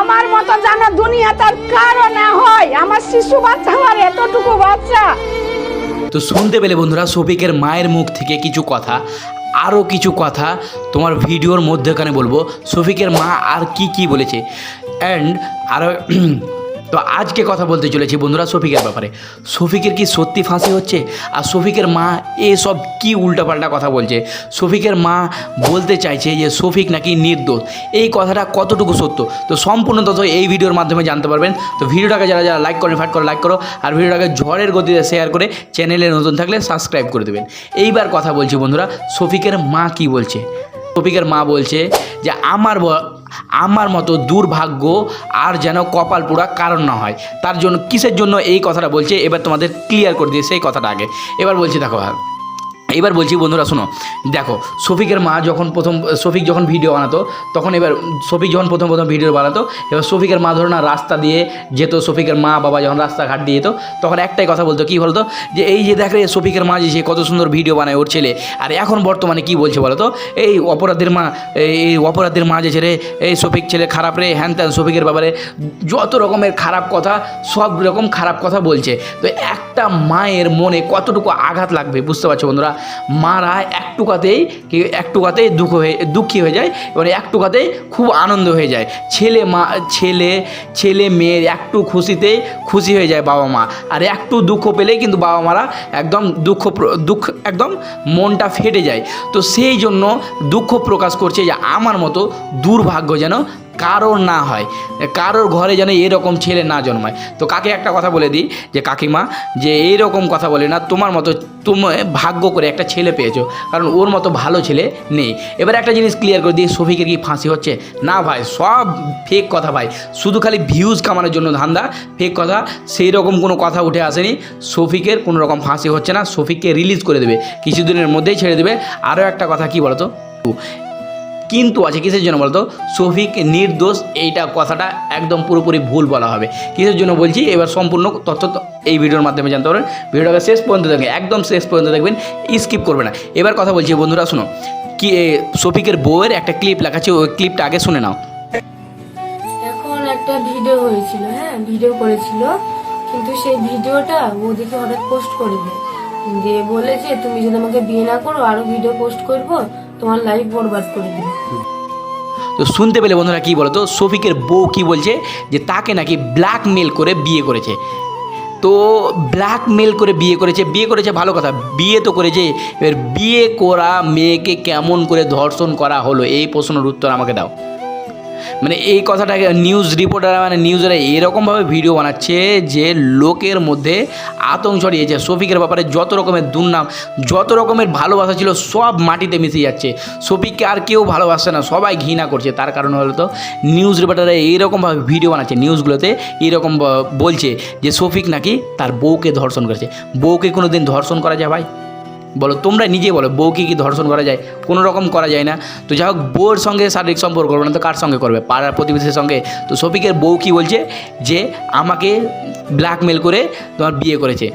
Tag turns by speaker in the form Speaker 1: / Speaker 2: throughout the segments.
Speaker 1: আমার মতো জানা দুনিয়া তার না হয়। আমার শিশু বাচ্চা, আমার এতটুকু বাচ্চা।
Speaker 2: তো শুনতে পেলে বন্ধুরা, শফিকের মায়ের মুখ থেকে কিছু কথা আরও কিছু কথা তোমার ভিডিওর মধ্যেখানে বলব। শফিকের মা আর কি কি বলেছে? অ্যান্ড আরও তো আজকে কথা বলতে চলেছি বন্ধুরা শফিকের ব্যাপারে। শফিকের কি সত্যি ফাঁসি হচ্ছে? আর শফিকের মা এসব কি উল্টাপাল্টা কথা বলছে? শফিকের মা বলতে চাইছে যে শফিক নাকি নির্দোষ। এই কথাটা কতটুকু সত্য? তো সম্পূর্ণ তথ্য এই ভিডিওর মাধ্যমে জানতে পারবেন। তো ভিডিওটাকে যারা যারা লাইক করেন ফাট করে লাইক করো। আর ভিডিওটাকে ঝড়ের গতিতে শেয়ার করে চ্যানেলে নতুন থাকলে সাবস্ক্রাইব করে দেবেন। এইবার কথা বলছি বন্ধুরা, শফিকের মা কি বলছে? শফিকের মা বলছে যে, আমার আমার মতো দুর্ভাগ্য আর যেন কপাল পোড়া কারণ না হয়। তার জন্য কিসের জন্য এই কথাটা বলছে? এবার তোমাদের ক্লিয়ার করে দিয়ে সেই কথাটা আগে। এবার বলছি দেখো এবার বলছি বন্ধুরা, শোনো। দেখো, শফিকের মা যখন প্রথম, শফিক যখন ভিডিও বানাতো, তখন এবার শফিক যখন প্রথম প্রথম ভিডিও বানাতো, এবার শফিকের মা ধরো না, রাস্তা দিয়ে যেত শফিকের মা, বাবা যখন রাস্তাঘাট দিয়ে যেত, তখন একটাই কথা বলতো, কী বলতো? যে এই যে দেখ রে শফিকের মা যে কত সুন্দর ভিডিও বানায় ওর ছেলে, আর এখন বর্তমানে কি বলছে বলো তো এই অপরাধের মা, এই অপরাধের মা যে রে এই শফিক ছেলে খারাপ রে, হ্যান ত্যান শফিকের ব্যাপারে যত রকমের খারাপ কথা, সব রকম খারাপ কথা বলছে। তো একটা মায়ের মনে কতটুকু আঘাত লাগবে, বুঝতে পারছ বন্ধুরা? মারা একটুকাতেই কি একটুকাতেই দুঃখ হয়ে, দুঃখী হয়ে যায়, এবারে একটুকাতেই খুব আনন্দ হয়ে যায়। ছেলে মা, ছেলে ছেলে মেয়ের একটু খুশিতেই খুশি হয়ে যায় বাবা মা। আর একটু দুঃখ পেলেই কিন্তু বাবা মারা একদম দুঃখ দুঃখ একদম মনটা ফেটে যায়। তো সেই জন্য দুঃখ প্রকাশ করছে যে আমার মতো দুর্ভাগ্য যেন কারোর না হয়, কারোর ঘরে যেন এরকম ছেলে না জন্মায়। তো কাকে একটা কথা বলে দিই, যে কাকিমা, যে এইরকম কথা বলে না, তোমার মতো তুমি ভাগ্য করে একটা ছেলে পেয়েছ, কারণ ওর মতো ভালো ছেলে নেই। এবার একটা জিনিস ক্লিয়ার করে দিই, শফিকের কি ফাঁসি হচ্ছে? না ভাই, সব ফেক কথা ভাই। শুধু খালি ভিউজ কামানোর জন্য ধান্দা ফেক কথা সেই রকম কোনো কথা উঠে আসেনি। শফিকের কোনো রকম ফাঁসি হচ্ছে না, শফিককে রিলিজ করে দেবে, কিছুদিনের মধ্যেই ছেড়ে দেবে। আরও একটা কথা কি বলতো? কিন্তু আছে, কিসের জন্য বলতো? শফিক নির্দোষ, এইটা কথাটা একদম পুরোপুরি ভুল বলা হবে। কিসের জন্য বলছি? এবার সম্পূর্ণ তথ্য এই ভিডিওর মাধ্যমে জানতে পারবেন। ভিডিওটাকে শেষ পর্যন্ত দেখবেন, একদম শেষ পর্যন্ত দেখবেন স্কিপ করবে না। এবার কথা বলছি বন্ধুরা, শোনো। কি শফিকের বউয়ের একটা ক্লিপ লেখাচ্ছে ওই ক্লিপটা আগে শুনে নাও।
Speaker 3: একটা ভিডিও হয়েছিল হ্যাঁ ভিডিও করেছিল। কিন্তু সেই ভিডিওটা ও দেখে হঠাৎ পোস্ট করে দেয় দিয়ে বলেছে, তুমি যদি আমাকে বিয়ে না করো, আরও ভিডিও পোস্ট করব, তোমার লাইফ বরবাদ করে দেবো।
Speaker 2: তো শুনতে পেলে বন্ধুরা কী বলো তো শফিকের বউ কি বলছে? যে তাকে নাকি ব্ল্যাকমেল করে বিয়ে করেছে। তো ব্ল্যাকমেল করে বিয়ে করেছে বিয়ে করেছে ভালো কথা। বিয়ে তো করেছে। এবার বিয়ে করা মেয়েকে কেমন করে ধর্ষণ করা হলো? এই প্রশ্নের উত্তর আমাকে দাও। মানে এই কথাটাকে নিউজ রিপোর্টাররা মানে নিউজরা এরকমভাবে ভিডিও বানাচ্ছে যে লোকের মধ্যে আতঙ্ক ছড়িয়েছে। শফিকের ব্যাপারে যত রকমের দুর্নাম, যত রকমের ভালোবাসা ছিল সব মাটিতে মিশে যাচ্ছে। শফিককে আর কেউ ভালোবাসছে না, সবাই ঘৃণা করছে। তার কারণ হলো তো নিউজ রিপোর্টাররা এইরকমভাবে ভিডিও বানাচ্ছে নিউজগুলোতে এইরকম ব- বলছে যে শফিক নাকি তার বউকে ধর্ষণ করেছে। বউকে কোনো দিন ধর্ষণ করা যায় ভাই? বলো তোমরা নিজে বলো বউকে কি ধর্ষণ করা যায়, কোনো রকম করা যায় না। তো যাই হোক বউর সঙ্গে শারীরিক সম্পর্ক করবে না তো কার সঙ্গে করবে? পাড়ার প্রতিবেশীর সঙ্গে। তো শফিকের বউ কী বলছে যে, আমাকে ব্ল্যাকমেল করে তোমার বিয়ে করেছে।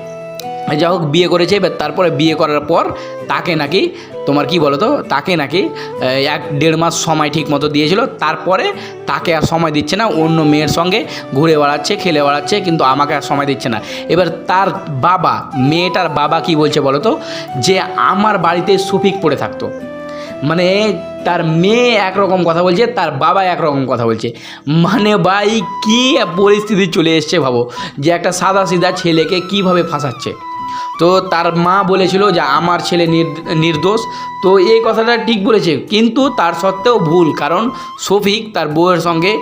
Speaker 2: যাই হোক, বিয়ে করেছে, এবার তারপরে বিয়ে করার পর তাকে নাকি, তোমার কি বলো তো তাকে নাকি এক দেড় মাস সময় ঠিক মতো দিয়েছিল, তারপরে তাকে আর সময় দিচ্ছে না, অন্য মেয়ের সঙ্গে ঘুরে বেড়াচ্ছে, খেলে বেড়াচ্ছে, কিন্তু আমাকে আর সময় দিচ্ছে না। এবার তার বাবা, মেয়েটার বাবা কি বলছে বলো তো যে আমার বাড়িতে সুফিক পড়ে থাকতো। মানে তার মেয়ে একরকম কথা বলছে, তার বাবা একরকম কথা বলছে। মানে ভাই, কী পরিস্থিতি চলে এসছে ভাবো, যে একটা সাদা সিধা ছেলেকে কীভাবে ফাঁসাচ্ছে? তো তার মা বলেছিল যে আমার ছেলে নির- নির্দোষ। তো এই কথাটা ঠিক বলেছে, কিন্তু তার সত্ত্বেও ভুল, কারণ শফিক তার বউয়ের সঙ্গে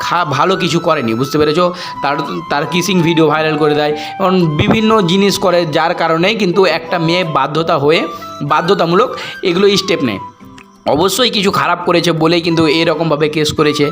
Speaker 2: খা, ভালো কিছু করেনি, বুঝতে পেরেছ? তার তার কিসিং ভিডিও ভাইরাল করে দেয়, এবং বিভিন্ন জিনিস করে, যার কারণে কিন্তু একটা মেয়ে বাধ্যতা হয়ে, বাধ্যতামূলক এগুলো স্টেপ নেয়। অবশ্যই কিছু খারাপ করেছে বলেই কিন্তু এরকমভাবে কেস করেছে।